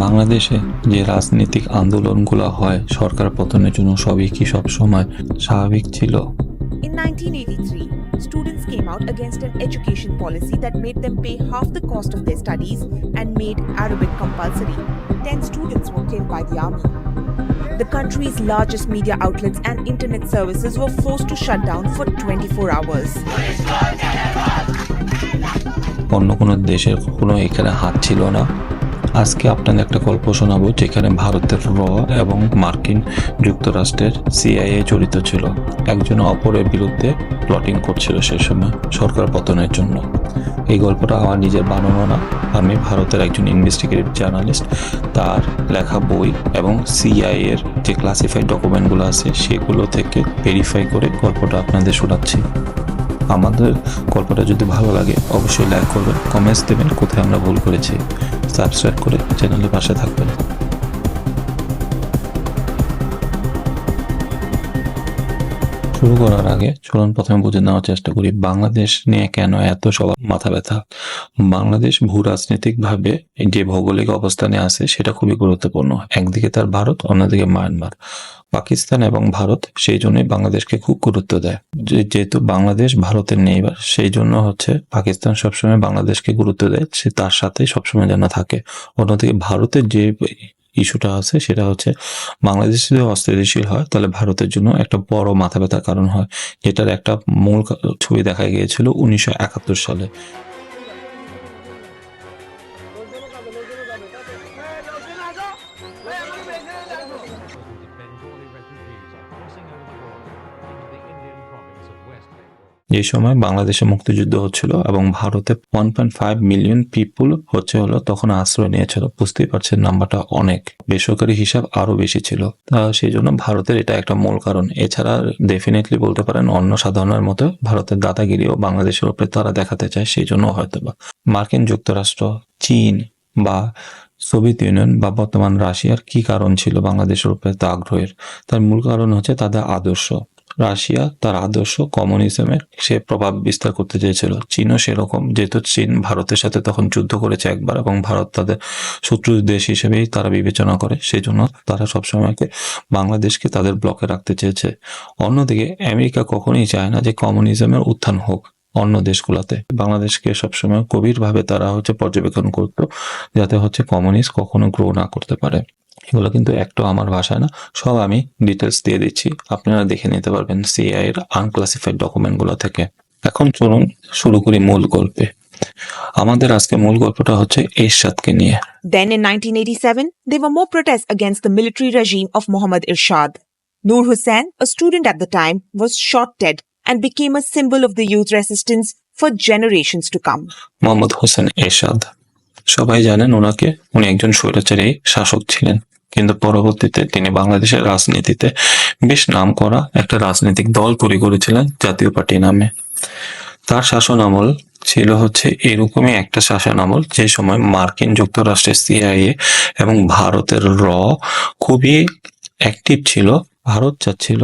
বাংলাদেশে যে রাজনৈতিক আন্দোলনগুলো হয় সরকার পতনের জন্য সবই কি সব সময় স্বাভাবিক ছিল In 1983, students came out against an education policy that made them pay half the cost of their studies and made Arabic compulsory. Ten students were killed by the army. The country's largest media outlets and internet services were forced to shut down for 24 hours. অন্য কোনো দেশের কোনো এখানে হাত ছিল না আজকে আপনাদের একটা গল্প শোনাবো যেখানে ভারতের র এবং মার্কিন যুক্তরাষ্ট্রের সিআইএ জড়িত ছিল। একজন অপরের বিরুদ্ধে প্লটিং করছিল সে সময় সরকার পতনের জন্য। এই গল্পটা আমার নিজের বানানো না। আমি ভারতের একজন ইনভেস্টিগেটিভ জার্নালিস্ট তার লেখা বই এবং সিআইএ এর যে ক্লাসিফাইড ডকুমেন্টগুলো আছে, সেগুলো থেকে ভেরিফাই করে গল্পটা আপনাদের শোনাচ্ছি। আমাদের গল্পটা যদি ভালো লাগে, অবশ্যই লাইক করবেন কমেন্টস দেবেন, কোথায় আমরা ভুল করেছি সাবস্ক্রাইব করে চ্যানেলের পাশে থাকবেন। শুরু করার আগে চলুন প্রথমে বুঝে নেওয়ার চেষ্টা করি, বাংলাদেশ নিয়ে কেন এত সবার মাথা ব্যথা? বাংলাদেশ ভূ রাজনৈতিক ভাবে যে ভৌগোলিক অবস্থানে আছে, সেটা খুবই গুরুত্বপূর্ণ। একদিকে তার ভারত, অন্যদিকে মায়ানমার। পাকিস্তান এবং ভারত সেই জন্যই বাংলাদেশকে খুব গুরুত্ব দেয়। যেহেতু বাংলাদেশ ভারতের নেইবার, সেই জন্য হচ্ছে পাকিস্তান সবসময় বাংলাদেশকে গুরুত্ব দেয়, সে তার সাথে সবসময় যেন থাকে। অন্যদিকে ভারতের যে ইস্যুটা আছে, সেটা হচ্ছে বাংলাদেশ যদি অস্থিতিশীল হয়, তাহলে ভারতের জন্য একটা বড় মাথা ব্যথার কারণ হয়। যেটার একটা মূল ছবি দেখা গিয়েছিল উনিশশো একাত্তর সালে। এই সময় বাংলাদেশে মুক্তিযুদ্ধ হচ্ছিল এবং ভারতে one point five million people হচ্ছে হলো তখন আশ্রয় নিয়েছিল, বুঝতেই পারছেন নাম্বারটা অনেক। বেসরকারি হিসাব আরও বেশি ছিল। তা সেই জন্য ভারতের এটা একটা মূল কারণ। এছাড়া ডেফিনেটলি বলতে পারেন অন্য সাধারণের মতো ভারতের দাদাগিরিও বাংলাদেশের উপরে তারা দেখাতে চায় সেই জন্য হয়তো বা মার্কিন যুক্তরাষ্ট্র, চীন বা সোভিয়েত ইউনিয়ন বা বর্তমান রাশিয়ার কি কারণ ছিল বাংলাদেশের উপরে তা আগ্রহের? তার মূল কারণ হচ্ছে তাদের আদর্শ। রাশিয়া তার আদর্শ কমিউনিজমের সে প্রভাব বিস্তার করতে চেয়েছিল। চীনও সেরকম, যেহেতু চীন ভারতের সাথে তখন যুদ্ধ করেছে একবার এবং ভারত তাদের শত্রু দেশ হিসেবেই তারা বিবেচনা করে সেই জন্য তারা সবসময়কে বাংলাদেশকে তাদের ব্লকে রাখতে চেয়েছে। অন্যদিকে আমেরিকা কখনোই চায় না যে কমিউনিজমের উত্থান হোক অন্য দেশগুলোতে। বাংলাদেশকে সবসময় গভীরভাবে তারা হচ্ছে পর্যবেক্ষণ করতো, যাতে হচ্ছে কমিউনিস্ট কখনো গ্রো না করতে পারে। এগুলো কিন্তু একটু আমার ভাষায় না সব আমি ডিটেলস দিয়ে দিচ্ছি। আপনারা দেখে নিতে পারবেন সিআই এর আনক্লাসিফাইড ডকুমেন্টগুলো থেকে। এখন চলুন শুরু করি মূল গল্পে। আমাদের আজকে মূল গল্পটা হচ্ছে ইরশাদকে নিয়ে। Then in 1987 they were more protest against the military regime of Mohammad Ershad Nur Hossain a student at the time was shot dead and became a symbol of the youth resistance for generations to come Mohammad Hossain Ershad সবাই জানেন ওনাকে। উনি একজন স্বৈরাচারী শাসক ছিলেন। কিন্তু পরবর্তীতে তিনি বাংলাদেশের রাজনীতিতে বেশ নাম করা একটা রাজনৈতিক দল তৈরি করেছিলেন জাতীয় পার্টি নামে। তার শাসন আমল ছিল হচ্ছে এরকমই একটা শাসন আমল যে সময় মার্কিন যুক্তরাষ্ট্রের সিআইএ এবং ভারতের র খুবই অ্যাক্টিভ ছিল। ভারত চাচ্ছিল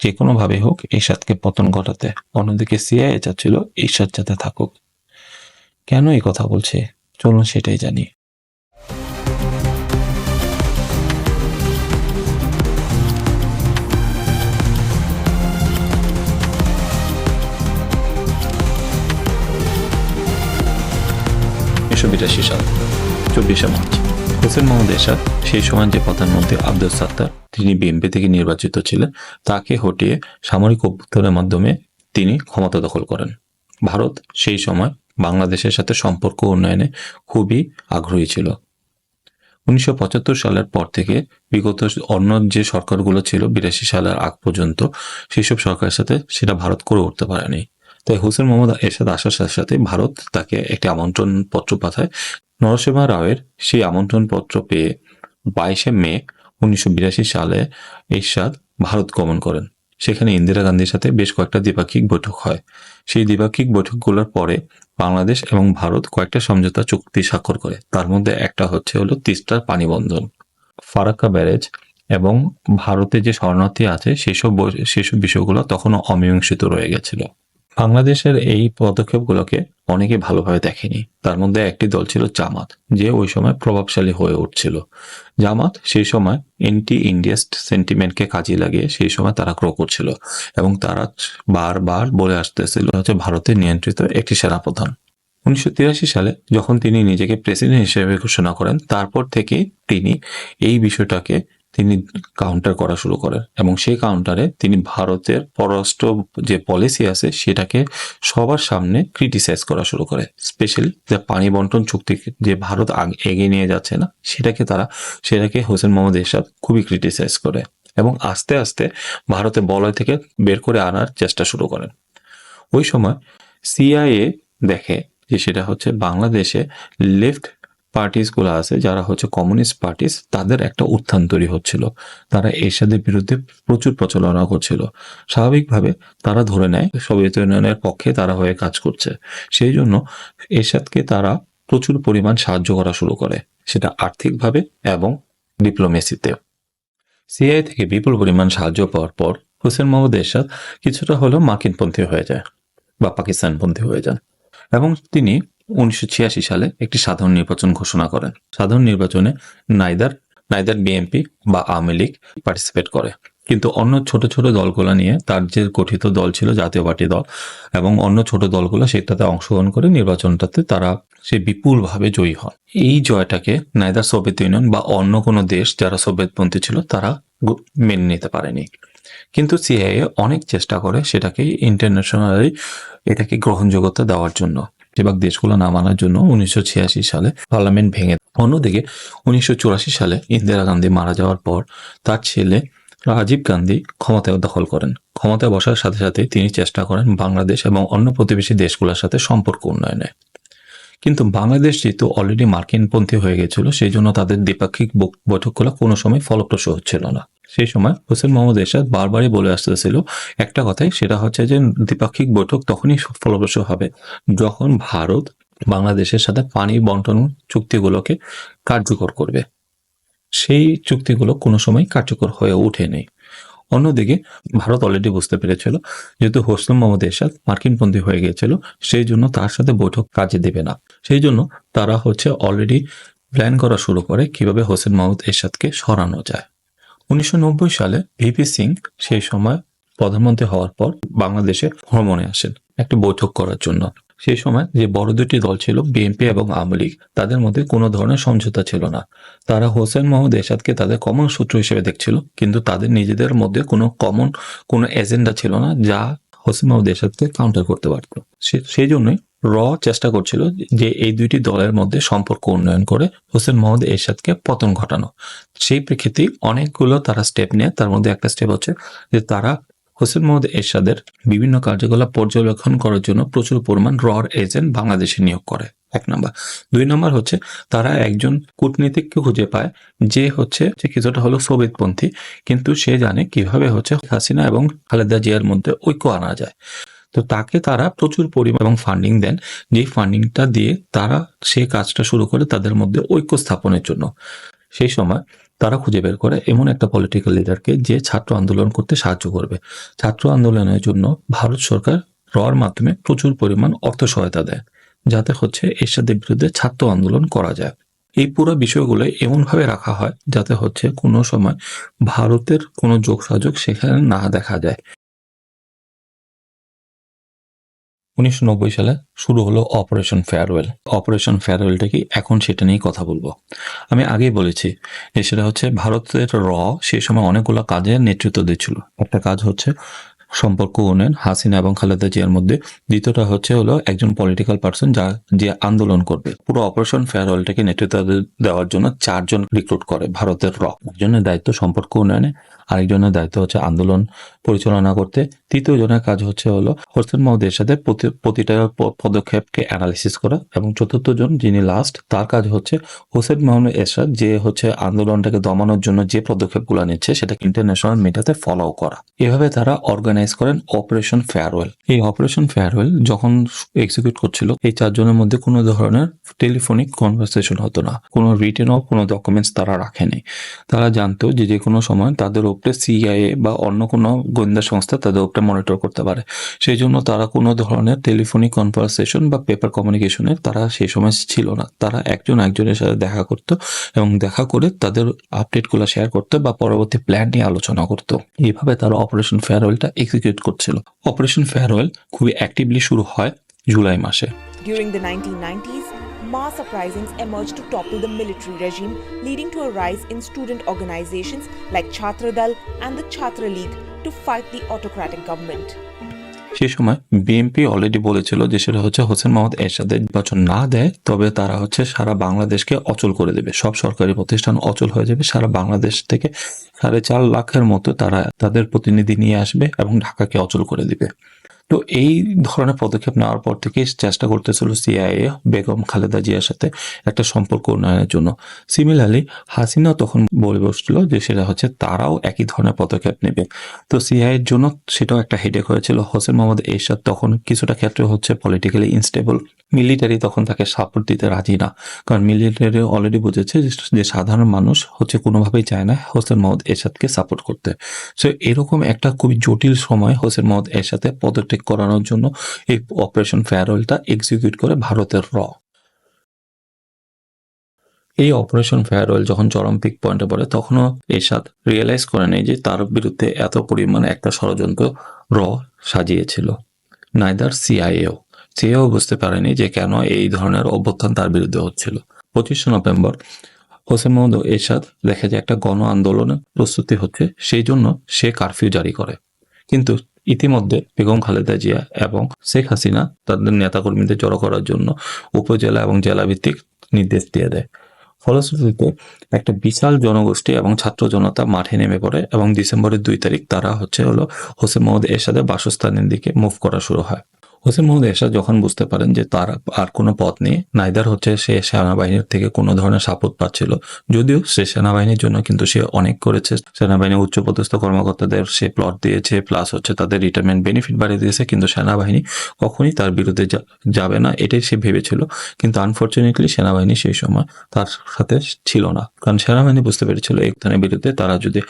যে কোনো ভাবে হোক এরশাদকে পতন ঘটাতে। অন্যদিকে সিআইএ চাচ্ছিল এরশাদ যাতে থাকুক। কেন এই কথা বলছে? চলুন সেটাই জানি। উনিশশো বিরাশি সাল, চব্বিশে মার্চ। হোসেন মোহাম্মদ এরশাদ সেই সময় যে প্রধানমন্ত্রী আব্দুল সাত্তার, তিনি বিএনপি থেকে নির্বাচিত ছিলেন, তাকে হটিয়ে সামরিক অভ্যুত্থানের মাধ্যমে তিনি ক্ষমতা দখল করেন। ভারত সেই সময় বাংলাদেশের সাথে সম্পর্ক উন্নয়নে খুবই আগ্রহী ছিল। উনিশশো পঁচাত্তর সালের পর থেকে বিগত অন্য যে সরকারগুলো ছিল, বিরাশি সালের আগ পর্যন্ত, সেসব সরকারের সাথে সেটা ভারত করে উঠতে পারেনি। তাই হোসেন মোহাম্মদ এরশাদ আসার সাথে সাথে ভারত তাকে একটি আমন্ত্রণ পত্র পাঠায়। নরসিংহ রাওয়ের সেই আমন্ত্রণ পত্র পেয়ে বাইশে মে উনিশশো বিরাশি সালে এরশাদ ভারত গমন করেন। সেখানে ইন্দিরা গান্ধীর সাথে বেশ কয়েকটা দ্বিপাক্ষিক বৈঠক হয়। সেই দ্বিপাক্ষিক বৈঠকগুলোর পরে বাংলাদেশ এবং ভারত কয়েকটা সমঝোতা চুক্তি স্বাক্ষর করে। তার মধ্যে একটা হচ্ছে হলো তিস্তার পানি বন্ধন ফারাক্কা ব্যারেজ এবং ভারতে যে শরণার্থী আছে, সেসব সেসব বিষয়গুলো তখনও অমীমাংসিত রয়ে গেছিল। বাংলাদেশের এই পদক্ষেপগুলোকে অনেকে ভালোভাবে দেখেনি। তার মধ্যে একটি দল ছিল জামাত, যে ওই সময় প্রভাবশালী হয়ে উঠছিল। জামাত সেই সময় এন্টি ইন্ডিয়াস্ট সেন্টিমেন্টকে কাজে লাগিয়ে সেই সময় তারা গ্রো করছিল এবং তারা বারবার বলে আসতেছিল হচ্ছে ভারতের নিয়ন্ত্রিত একটি সেনাপ্রধান উনিশশো তিরাশি সালে যখন তিনি নিজেকে প্রেসিডেন্ট হিসেবে ঘোষণা করেন, তারপর থেকে তিনি এই বিষয়টাকে তিনি কাউন্টার করা শুরু করেন এবং সেই কাউন্টারে তিনি ভারতের পররাষ্ট্র যে পলিসি আছে সেটাকে সবার সামনে ক্রিটিসাইজ করা শুরু করে। স্পেশালি যে পানি বন্টন চুক্তি যে ভারত এগিয়ে নিয়ে যাচ্ছে না, সেটাকে তারা, সেটাকে হোসেন মোহাম্মদ এরশাদ খুবই ক্রিটিসাইজ করে এবং আস্তে আস্তে ভারতে বলয় থেকে বের করে আনার চেষ্টা শুরু করেন। ওই সময় সিআইএ দেখে যে সেটা হচ্ছে বাংলাদেশে লেফট পার্টিসগুলো আছে, যারা হচ্ছে কমিউনিস্ট পার্টিস তাদের একটা উত্থান তৈরি হচ্ছিল। তারা এরশাদের বিরুদ্ধে প্রচুর প্রচলনা করছিল। স্বাভাবিকভাবে তারা ধরে নেয়, সোভিয়েত ইউনিয়নের পক্ষে তারা হয়ে কাজ করছে। সেই জন্য এরশাদকে তারা প্রচুর পরিমাণ সাহায্য করা শুরু করে, সেটা আর্থিকভাবে এবং ডিপ্লোমেসিতে সিআই থেকে বিপুল পরিমাণ সাহায্য পাওয়ার পর হোসেন মোহাম্মদ এরশাদ কিছুটা হলেও মার্কিনপন্থী হয়ে যায় বা পাকিস্তানপন্থী হয়ে যান। এবং তিনি উনিশশো ছিয়াশি সালে একটি সাধারণ নির্বাচন ঘোষণা করেন। সাধারণ নির্বাচনে নাইদার নাইদার বিএনপি বা আওয়ামী লীগ পার্টিসিপেট করে। কিন্তু অন্য ছোট ছোট দলগুলো নিয়ে তার যে গঠিত দল ছিল জাতীয় পার্টি দল এবং অন্য ছোট দলগুলো সেটাতে অংশগ্রহণ করে নির্বাচনটাতে তারা সে বিপুলভাবে জয়ী হয় এই জয়টাকে নাইদার সোভিয়েত ইউনিয়ন বা অন্য কোনো দেশ যারা সোভিয়েতপন্থী ছিল তারা মেনে নিতে পারেনি। কিন্তু সিআইএ অনেক চেষ্টা করে সেটাকে ইন্টারন্যাশনালি এটাকে গ্রহণযোগ্যতা দেওয়ার জন্য। বেশিরভাগ দেশগুলো না মানার জন্য উনিশশো ছিয়াশি সালে পার্লামেন্ট ভেঙে অন্যদিকে উনিশশো চুরাশি সালে ইন্দিরা গান্ধী মারা যাওয়ার পর তার ছেলে রাজীব গান্ধী ক্ষমতায় দখল করেন। ক্ষমতায় বসার সাথে সাথে তিনি চেষ্টা করেন বাংলাদেশ এবং অন্য প্রতিবেশী দেশগুলোর সাথে সম্পর্ক উন্নয়নে। কিন্তু বাংলাদেশ যেহেতু অলরেডি মার্কিনপন্থী হয়ে গেছিল সেই জন্য তাদের দ্বিপাক্ষিক বৈঠকগুলো কোনো সময় ফলপ্রসূ হচ্ছিল না। সেই সময় হোসেন মোহাম্মদ এরশাদ বারবারই বলে আসতেছিল, একটা কথাই, সেটা হচ্ছে যে দ্বিপাক্ষিক বৈঠক তখনই ফলপ্রসূ হবে, যখন ভারত বাংলাদেশের সাথে পানি বন্টন চুক্তিগুলোকে কার্যকর করবে। সেই চুক্তিগুলো কোনো সময় কার্যকর হয়ে ওঠেনি। অন্যদিকে ভারত অলরেডি বুঝতে পেরেছিল যেহেতু হোসেন মোহাম্মদ এরশাদ মার্কিনপন্থী হয়ে গিয়েছিল, সেই জন্য তার সাথে বৈঠক কাজে দেবে না। সেই জন্য তারা হচ্ছে অলরেডি প্ল্যান করা শুরু করে কীভাবে হোসেন মোহাম্মদ এরশাদকে সরানো যায়। উনিশশো নব্বই সালে ভিপি সিং সেই সময় প্রধানমন্ত্রী হওয়ার পর বাংলাদেশে ভ্রমণে আসেন, একটা বৈঠক করার জন্য। সেই সময় যে বড় দুটি দল ছিল বিএনপি এবং আওয়ামী লীগ, তাদের মধ্যে কোনো ধরনের সমঝোতা ছিল না। তারা হোসেন মোহাম্মদ এরশাদকে তাদের কমন সূত্র হিসেবে দেখছিল, কিন্তু তাদের নিজেদের মধ্যে কোনো কমন কোনো এজেন্ডা ছিল না, যা হোসেন মোহাম্মদ এরশাদকে কাউন্টার করতে পারত। সেই জন্যই র চেষ্টা করছিল যে এই দুইটি দলের মধ্যে সম্পর্ক উন্নয়ন করে হোসেন মোহাম্মদ এরশাদকে পতন ঘটানো। সেই প্রেক্ষিতে অনেকগুলো তারা স্টেপ নেয়। তার মধ্যে একটা স্টেপ হচ্ছে যে তারা হোসেন মোহাম্মদ এরশাদের বিভিন্ন কার্যকলাপ পর্যবেক্ষণ করার জন্য প্রচুর পরিমাণ রর এজেন্ট বাংলাদেশে নিয়োগ করে। এক নম্বর। দুই নম্বর হচ্ছে তারা একজন কূটনীতিককে খুঁজে পায় যে হচ্ছে যে কিছুটা হলো সোভিয়েতপন্থী, কিন্তু সে জানে কীভাবে হচ্ছে হাসিনা এবং খালেদা জিয়ার মধ্যে ঐক্য আনা যায়। তো তাকে তারা প্রচুর পরিমাণ এবং ফান্ডিং দেন। যেই ফান্ডিংটা দিয়ে তারা সে কাজটা শুরু করে তাদের মধ্যে ঐক্য স্থাপনের জন্য। সেই সময় তারা খুঁজে বের করে এমন একটা পলিটিক্যাল লিডারকে যে ছাত্র আন্দোলন করতে সাহায্য করবে। ছাত্র আন্দোলনের জন্য ভারত সরকার রর মাধ্যমে প্রচুর পরিমাণ অর্থ সহায়তা দেয়, যাতে হচ্ছে এরশাদের বিরুদ্ধে ছাত্র আন্দোলন করা যায়। এই পুরো বিষয়গুলো এমনভাবে রাখা হয় যাতে হচ্ছে কোনো সময় ভারতের কোনো যোগসাযোগ সেখানে না দেখা যায়। উনিশশো নব্বই সালে শুরু হলো অপারেশন ফেয়ারওয়েল অপারেশন ফেয়ারওয়েলটা কি? এখন সেটা নিয়ে কথা বলব। আমি আগেই বলেছি যে সেটা হচ্ছে ভারতের র সেই সময় অনেকগুলো কাজে নেতৃত্ব দিচ্ছিল। একটা কাজ হচ্ছে সম্পর্ক উন্নয়ন, হাসিনা এবং খালেদা জিয়ার মধ্যে। দ্বিতীয়টা হচ্ছে হলো একজন পলিটিক্যাল পার্সন যা যে আন্দোলন করবে। পুরো অপারেশন ফেয়ারওয়েলটাকে নেতৃত্ব দেওয়ার জন্য চারজন রিক্রুট করে ভারতের র একজনের দায়িত্ব সম্পর্ক উন্নয়নে, আরেকজনের দায়িত্ব হচ্ছে আন্দোলন পরিচালনা করতে। তৃতীয় জনের কাজ হচ্ছে হলো হোসেন মাহমুদের সাথে প্রতি- প্রতিটা পদক্ষেপকে অ্যানালিসিস করা এবং চতুর্থ জন যিনি লাস্ট তার কাজ হচ্ছে হোসেন মাহমুদ এরশাদ, যে হচ্ছে আন্দোলনটাকে দমানোর জন্য যে পদক্ষেপগুলো নিচ্ছে, সেটাকে ইন্টারন্যাশনাল মিডিয়াতে ফলো করা। এভাবে তারা অর্গানাইজ অর্গানাইজ করেন অপারেশন ফেয়ারওয়েল। এই অপারেশন ফেয়ারওয়েল যখন এক্সিকিউট করছিল, এই চারজনের মধ্যে কোনো ধরনের টেলিফোনিক কনভারসেশন হতো না। কোনো রিটেন অফ কোনো ডকুমেন্টস তারা রাখেনি। তারা জানতো যে যে কোনো সময় তাদের উপরে সিআইএ বা অন্য কোনো গোয়েন্দা সংস্থা তাদের উপরে মনিটর করতে পারে। সেই জন্য তারা কোনো ধরনের টেলিফোনিক কনভারসেশন বা পেপার কমিউনিকেশনের তারা সেই সময় ছিল না। তারা একজন একজনের সাথে দেখা করত এবং দেখা করে তাদের আপডেটগুলো শেয়ার করতো বা পরবর্তী প্ল্যান নিয়ে আলোচনা করতো। এইভাবে তারা অপারেশন ফেয়ারওয়েলটা এক্সিকিউট করছিল অপারেশন ফেয়ারওয়েল খুবই অ্যাক্টিভলি শুরু হয় জুলাই মাসে During the 1990s, mass uprisings emerged to topple the military regime, leading to a rise in student organizations like Chhatradal and the Chhatra League to fight the autocratic government. সেই সময় BNP already বলেছিল যে সেটা হচ্ছে হোসেন মোহাম্মদ এরশাদের নির্বাচন না দেয়, তবে তারা হচ্ছে সারা বাংলাদেশকে অচল করে দেবে। সব সরকারি প্রতিষ্ঠান অচল হয়ে যাবে। সারা বাংলাদেশ থেকে সাড়ে চার লাখের মতো তারা তাদের প্রতিনিধি নিয়ে আসবে এবং ঢাকাকে অচল করে দিবে। তো এই ধরনের পদক্ষেপ নেওয়ার পর থেকে চেষ্টা করতেছিল সিআইএ বেগম খালেদা জিয়ার সাথে একটা সম্পর্ক উন্নয়নের জন্য। সিমিলারলি হাসিনা তখন বলে বসছিল যে সেটা হচ্ছে তারাও একই ধরনের পদক্ষেপ নেবে। তো সিআই এর জন্য সেটাও একটা হেডেক হয়েছিল। হোসেন মোহাম্মদ এরশাদ তখন কিছুটা ক্ষেত্রে হচ্ছে পলিটিক্যালি ইনস্টেবল মিলিটারি তখন তাকে সাপোর্ট দিতে রাজি না। কারণ মিলিটারি অলরেডি বুঝেছে যে- সাধারণ মানুষ হচ্ছে কোনোভাবেই চায় না হোসেন মোহাম্মদ এরশাদকে সাপোর্ট করতে। সো এরকম একটা খুবই জটিল সময় হোসেন মোহাম্মদ এরশাদে পদত্যাগ করানোর জন্য এই অপারেশন ফেয়ারওয়েলটা এক্সিকিউট করে ভারতের র। এই অপারেশন ফেয়ারওয়েল যখন চরম পিক পয়েন্টে পড়ে, তখনও এরশাদ রিয়েলাইজ করে নেই যে তার বিরুদ্ধে এত পরিমাণ একটা ষড়যন্ত্র র সাজিয়েছিল। নাইদার সিআইএও সিআইও বুঝতে পারেনি যে কেন এই ধরনের অভ্যুত্থান তার বিরুদ্ধে হচ্ছিল। পঁচিশে নভেম্বর হোসেন মোহাম্মদ এরশাদ দেখে যে একটা গণ আন্দোলনের প্রস্তুতি হচ্ছে, সেই জন্য সে কারফিউ জারি করে। কিন্তু ইতিমধ্যে বেগম খালেদা জিয়া এবং শেখ হাসিনা তাদের নেতাকর্মীদের জড়ো করার জন্য উপজেলা এবং জেলা ভিত্তিক নির্দেশ দিয়ে দেয়। ফলশ্রুতিতে একটা বিশাল জনগোষ্ঠী এবং ছাত্র জনতা মাঠে নেমে পড়ে এবং ডিসেম্বরের দুই তারিখ তারা হচ্ছে হলো হোসেন মোহাম্মদ এরশাদের বাসস্থানের দিকে মুভ করা শুরু হয়। হোসেন মোহাম্মদ এরশাদ যখন বুঝতে পারেন যে তার আর কোনো পথ নেই, নাইদার হচ্ছে সে সেনাবাহিনীর থেকে কোনো ধরনের সাপোর্ট পাচ্ছিল। যদিও সে সেনাবাহিনীর জন্য কিন্তু সে অনেক করেছে। সেনাবাহিনীর উচ্চপদস্থ কর্মকর্তাদের সে প্লট দিয়েছে প্লাস হচ্ছে তাদের রিটায়ারমেন্ট বেনিফিট বাড়িয়ে দিয়েছে, কিন্তু সেনাবাহিনী কখনই তার বিরুদ্ধে যাবে না, এটাই সে ভেবেছিল। কিন্তু আনফর্চুনেটলি সেনাবাহিনী সেই সময় তার সাথে ছিল না। কারণ সেনাবাহিনী বুঝতে পেরেছিল এই ধরনের বিরুদ্ধে তারা যদি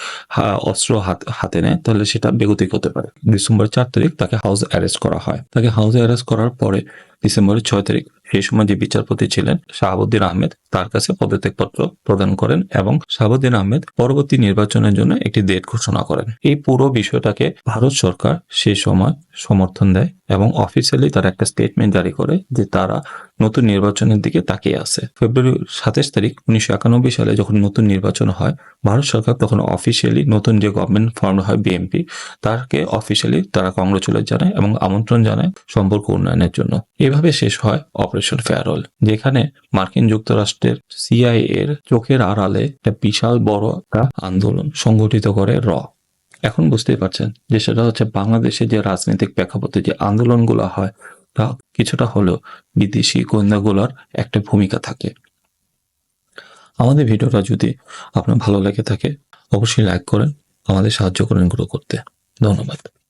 অস্ত্র হাতে নেয়, তাহলে সেটা বেগতিক হতে পারে। ডিসেম্বর চার তারিখ তাকে হাউস অ্যারেস্ট করা হয়। তাকে হাউসে অ্যারেস্ট করার পরে ডিসেম্বরের ছয় তারিখ। সেই সময় যে বিচারপতি ছিলেন শাহাবুদ্দিন আহমেদ, তার কাছে পদত্যাগপত্র প্রদান করেন এবং শাহাবুদ্দিন আহমেদ পরবর্তী নির্বাচনের জন্য একটি ডেট ঘোষণা করেন। এই পুরো বিষয়টাকে ভারত সরকার সেই সময় সমর্থন দেয় এবং অফিসিয়ালি তারা একটা স্টেটমেন্ট জারি করে যে তারা নতুন নির্বাচনের দিকে তাকিয়ে আছে। ফেব্রুয়ারি সাতাশ তারিখ উনিশশো একানব্বই সালে যখন নতুন নির্বাচন হয়, ভারত সরকার তখন অফিসিয়ালি নতুন যে গভর্নমেন্ট ফর্ম হয় বিএনপি তাকে অফিসিয়ালি তারা কংগ্রেচুলেট জানায় এবং আমন্ত্রণ জানায় সম্পর্ক উন্নয়নের জন্য। এভাবে শেষ হয় অপারেশন ফেয়ারওয়েল যেখানে মার্কিন যুক্তরাষ্ট্রের সিআইএ এর চোখের আড়ালে একটা বিশাল বড় একটা আন্দোলন সংগঠিত করে র। এখন বুঝতেই পারছেন যে সেটা হচ্ছে বাংলাদেশে যে রাজনৈতিক প্রেক্ষাপটে যে আন্দোলনগুলো হয়, তা কিছুটা হলেও বিদেশি গোয়েন্দাগুলোর একটা ভূমিকা থাকে। আমাদের ভিডিওটা যদি আপনার ভালো লেগে থাকে, অবশ্যই লাইক করেন, আমাদের সাহায্য করেন গ্রো করতে। ধন্যবাদ।